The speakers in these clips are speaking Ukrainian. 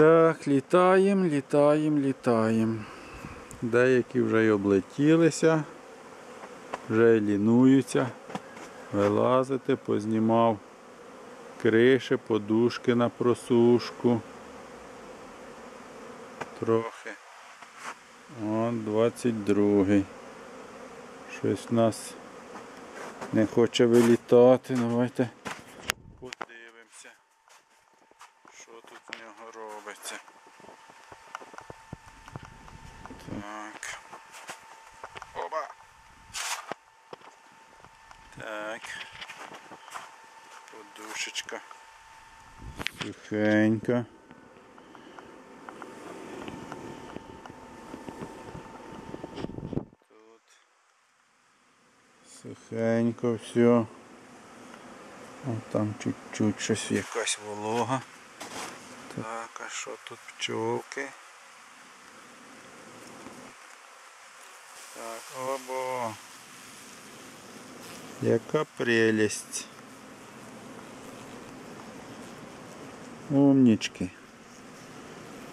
Так, літаємо, літаємо, літаємо. Деякі вже й облетілися, вже й лінуються. Вилазити, познімав криші, подушки на просушку. Трохи. От 22-й. Щось у нас не хоче вилітати. Давайте подивимося, що тут в нього робиться. Так. Оба. Так. Подушечка. Сухенька. Тут сухенько все. О, там чуть-чуть щось якась волога. Так, а що тут пчолки? Так, обо. Яка прелесть. Умнички.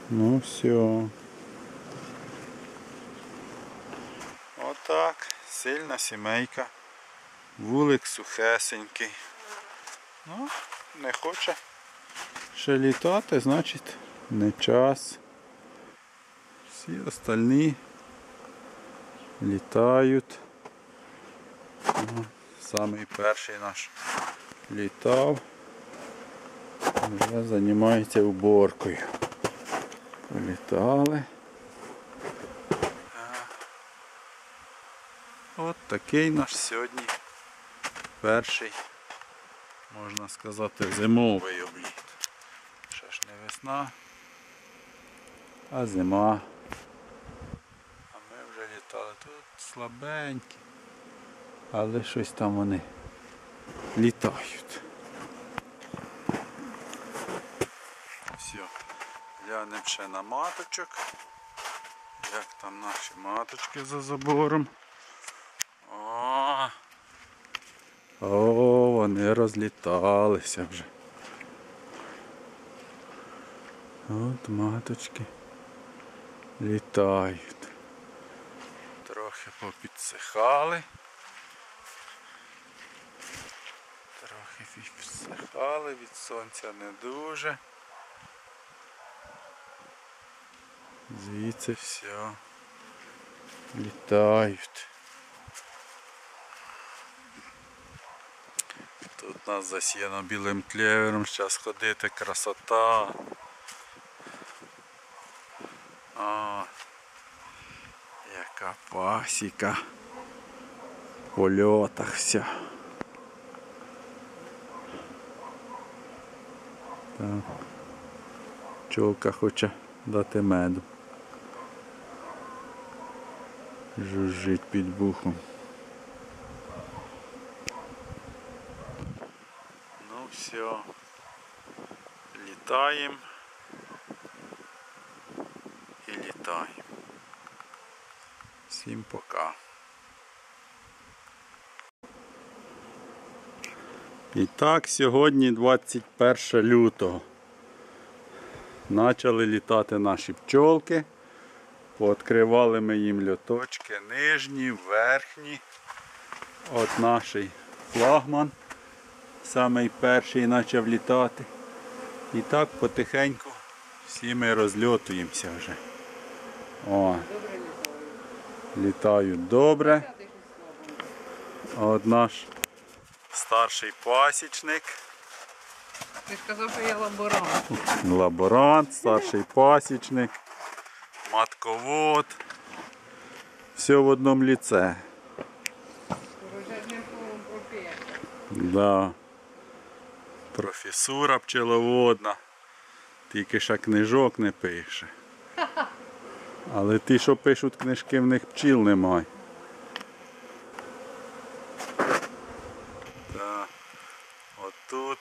Ну все. Отак. Сильна сімейка. Вулик сухесенький. Ну, не хоче ще літати, значить не час. Всі остальні літають. Самий перший наш літав. Вже займається уборкою. Політали. От такий наш сьогодні перший, можна сказати, зимовий обліт. Ще ж не весна, а зима. А ми вже літали тут слабенькі, але щось там вони літають. Все, глянемо ще на маточок. Як там наші маточки за забором. О, О, вони розліталися вже. От маточки літають. Трохи попідсихали. Підсихали, від сонця не дуже. Звідси все. Літають. Тут нас засіяно білим клевером, зараз ходити красота. О, яка пасіка. В польотах вся. Так. Пчолка хоче дати меду. Жужжить під бухом. Ну все. Літаємо. І літаємо. Всім пока. І так, сьогодні 21 лютого. Почали літати наші пчолки. Пооткривали ми їм льоточки нижні, верхні. От наш флагман. Самий перший почав літати. І так потихеньку всі ми розльотуємося вже. О, літають добре. От наш старший пасічник. Ти ж казав, що я лаборант. лаборант, старший пасічник, матковод. Все в одному ліце. Да. Професура пчеловодна. Тільки ще книжок не пише. Але ті, що пишуть книжки, в них пчіл немає. Так. Отут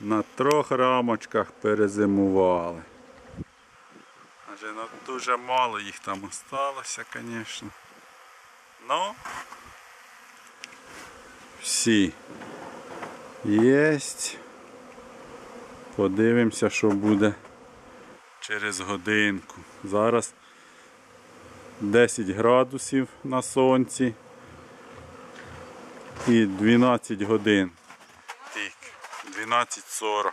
на трьох рамочках перезимували. Адже ну, дуже мало їх там осталося, звісно. Ну, всі єсть. Подивимося, що буде через годинку. Зараз 10 градусів на сонці і 12 годин. Тільки 12.40.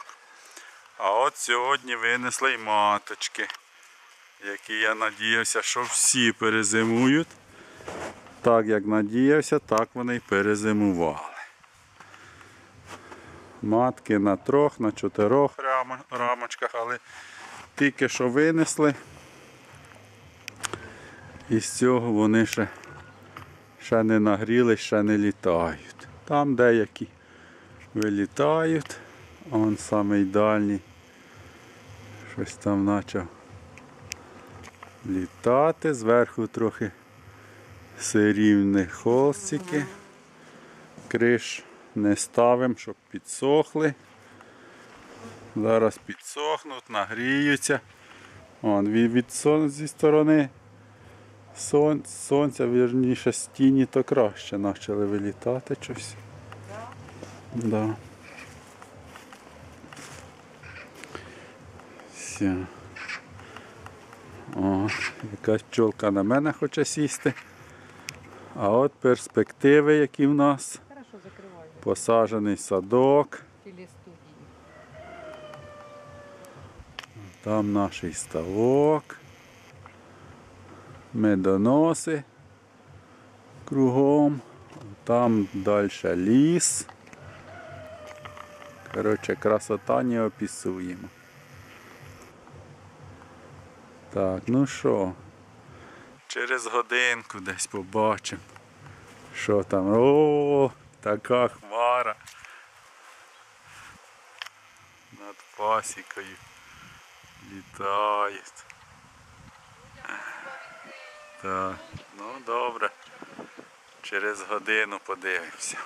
А от сьогодні винесли й маточки, які я надіявся, що всі перезимують. Так як надіявся, так вони й перезимували. Матки на трьох, на чотирьох рамочках, але тільки що винесли. І з цього вони ще, ще не нагріли, ще не літають. Там деякі вилітають. Он самий дальній. Щось там почав літати. Зверху трохи сирівні холстики. Криш не ставимо, щоб підсохли. Зараз підсохнуть, нагріються. Вон, від, сон, зі сторони сон, сонця, вірніше, з тіні, то краще почали вилітати щось. Да. Все. О, якась пчолка на мене хоче сісти. А от перспективи, які в нас. Посаджений садок. Там наш ставок. Медоноси кругом. Там далі ліс. Коротше, красота не описуємо. Так, ну що, через годинку десь побачимо. Що там? О, така хмара. Над пасікою літають. Так, ну добре. Через годину подивимося.